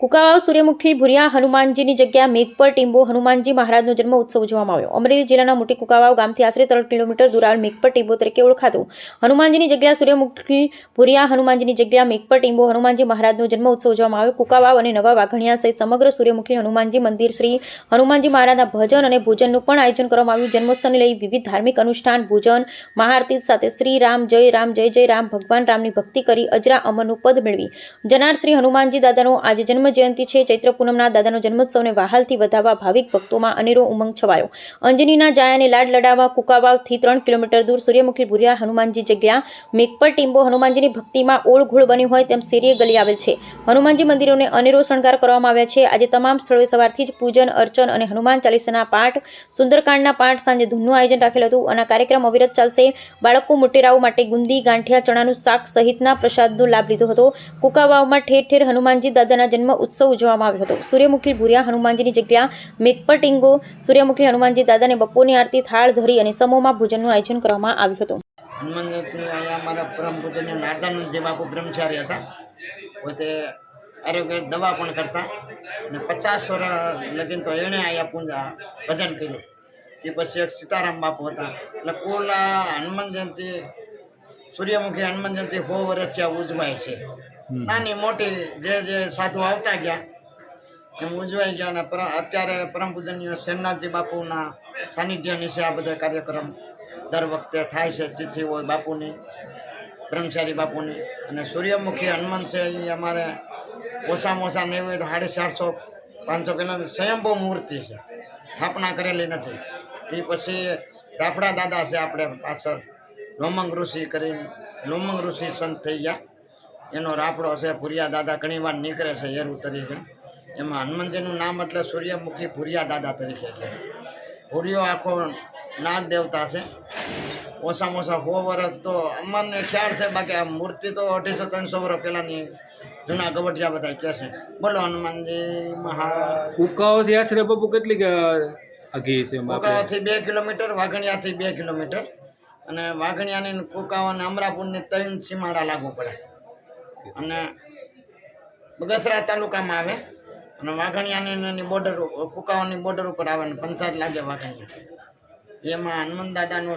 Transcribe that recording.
કુકાવાવ સૂર્યમુખી ભુરિયા હનુમાનજીની જગ્યા મેઘપર ટીંબો હનુમાનજી મહારાજનો જન્મ ઉત્સવ ઉજવવામાં આવ્યો. અમરેલી જિલ્લાના મોટી કુકાવાવ ગામથી આશરે ત્રણ કિલોમીટર દૂર આવેલ મેઘપર ટીંબો તરીકે ઓળખાતું. હનુમાનજીની જગ્યા સૂર્યમુખી ભુરિયા હનુમાનજીની જગ્યા મેઘપર ટીંબો હનુમાનજી મહારાજનો જન્મ ઉત્સવ ઉજવવામાં આવ્યો. કુકાવાવ અને નવા વાઘણિયા સહિત સમગ્ર સૂર્યમુખી હનુમાનજી મંદિર શ્રી હનુમાનજી મહારાજના ભજન અને ભોજનનું પણ આયોજન કરવામાં આવ્યું. જન્મોત્સવને લઈ વિવિધ ધાર્મિક અનુષ્ઠાન, ભોજન, મહાઆરતી સાથે શ્રી રામ જય રામ જય જય રામ ભગવાન રામની ભક્તિ કરી અજરા અમરનું પદ મેળવી. જનાર શ્રી હનુમાનજી દાદાનો આજે જન્મ જયંતિ છે. ચૈત્ર પૂનમના દાદાનો જન્મોત્સવને વહાલથી વધાવવા ભાવિક ભક્તોમાં અનેરો ઉમંગ છવાયો. અંજનીના જાયાને લાડ લડાવવા કુકાવાવથી ત્રણ કિલોમીટર દૂર સૂર્યમુખી ભૂર્યા હનુમાનજી જગ્યા, મેઘપર ટીંબો હનુમાનજીની ભક્તિમાં ઓળઘોળ બની હોય તેમ શેરીએ ગલી આવેલ છે. હનુમાનજી મંદિરોને અનેરો શણગાર કરવામાં આવ્યા છે. આજે તમામ સ્થળોએ સવારથી જ પૂજન, અર્ચન અને હનુમાન ચાલીસાના પાઠ, સુંદરકાંડના પાઠ સાંજે ધૂનનું આયોજન રાખેલ હતું. અને કાર્યક્રમ અવિરત ચાલશે. બાળકો મોટેરાઓ માટે ગુંદી, ગાંઠિયા, ચણાનું શાક સહિતના પ્રસાદનો લાભ લીધો હતો. કુકાવાવમાં ઠેર ઠેર હનુમાનજી દાદાના જન્મ ઉત્સવ ઉજવવામાં આવ્યો હતો. સૂર્યમુખી, ભુરિયા, હનુમાનજીની જગ્યા મેકપટિંગો સૂર્યમુખી, હનુમાનજી દાદાને બપોરની આરતી થાળ ધરી અને સમૂહમાં ભોજનનું આયોજન કરવામાં આવ્યું હતું. હનુમાન અહીંયા અમારા પરમ પૂજન્ય નારદાનંદ જે બાપુ બ્રહ્મચારી હતા. પોતે આરોગ્ય દવા પણ કરતા અને પચાસ વર્ષ લગીન તો એણે અહીંયા પૂજા ભજન કર્યું. તે પછી એક સીતારામ બાપુ હતા. એટલે કુલ હનુમાન જયંતી સૂર્યમુખી હનુમાન જયંતી સો વર્ષથી આ ઉજવાય છે. નાની મોટી જે જે સાધુ આવતા ગયા, એમ ઉજવાઈ ગયા અને અત્યારે પરમ પૂજનીય શેરનાથજી બાપુના સાનિધ્ય નીચે આ બધા કાર્યક્રમ દર વખતે થાય છે. તિથિ હોય બાપુની, બ્રહ્મચારી બાપુની અને સૂર્યમુખી હનુમાન છે એ અમારે ઓછામાં ઓછા નેવું, સાડી ચારસો, પાંચસો કિલો સ્વયંભૂ મૂર્તિ છે. સ્થાપના કરેલી નથી. તે પછી રાફડા દાદા છે આપણે પાછળ. લોમંગ ઋષિ કરીને લોમંગ ઋષિ સંત થઈ ગયા. એનો રાપડો છે ભુરિયા દાદા ઘણીવાર નીકળે છે એરું તરીકે. એમાં હનુમાનજીનું નામ એટલે સૂર્યમુખી ભુરિયા દાદા તરીકે છે ભૂરિયો આખો નાગ દેવતા છે. ઓછામાં ઓછા સો વર્ષ તો અમને ખ્યાલ છે બાકી આ મૂર્તિ તો અઢીસો ત્રણસો વર્ષ પહેલાંની જૂના ગવટિયા બધા કહે છે. બોલો હનુમાનજી મહારાજ. કુકાઓથી આશરે બાપુ કેટલી આઘી છે એમ બે કિલોમીટર વાઘણિયાથી બે કિલોમીટર. અને વાઘણિયાની કુકાવા અને અમરાપુરની ત્રણ સીમાડા લાગુ પડે. અને બગસરા તાલુકામાં આવે. અને વાઘણિયાની બોર્ડર કુકાઓની બોર્ડર ઉપર આવે ને પંચાયત લાગે વાઘણિયા. એમાં હનુમાન દાદાનો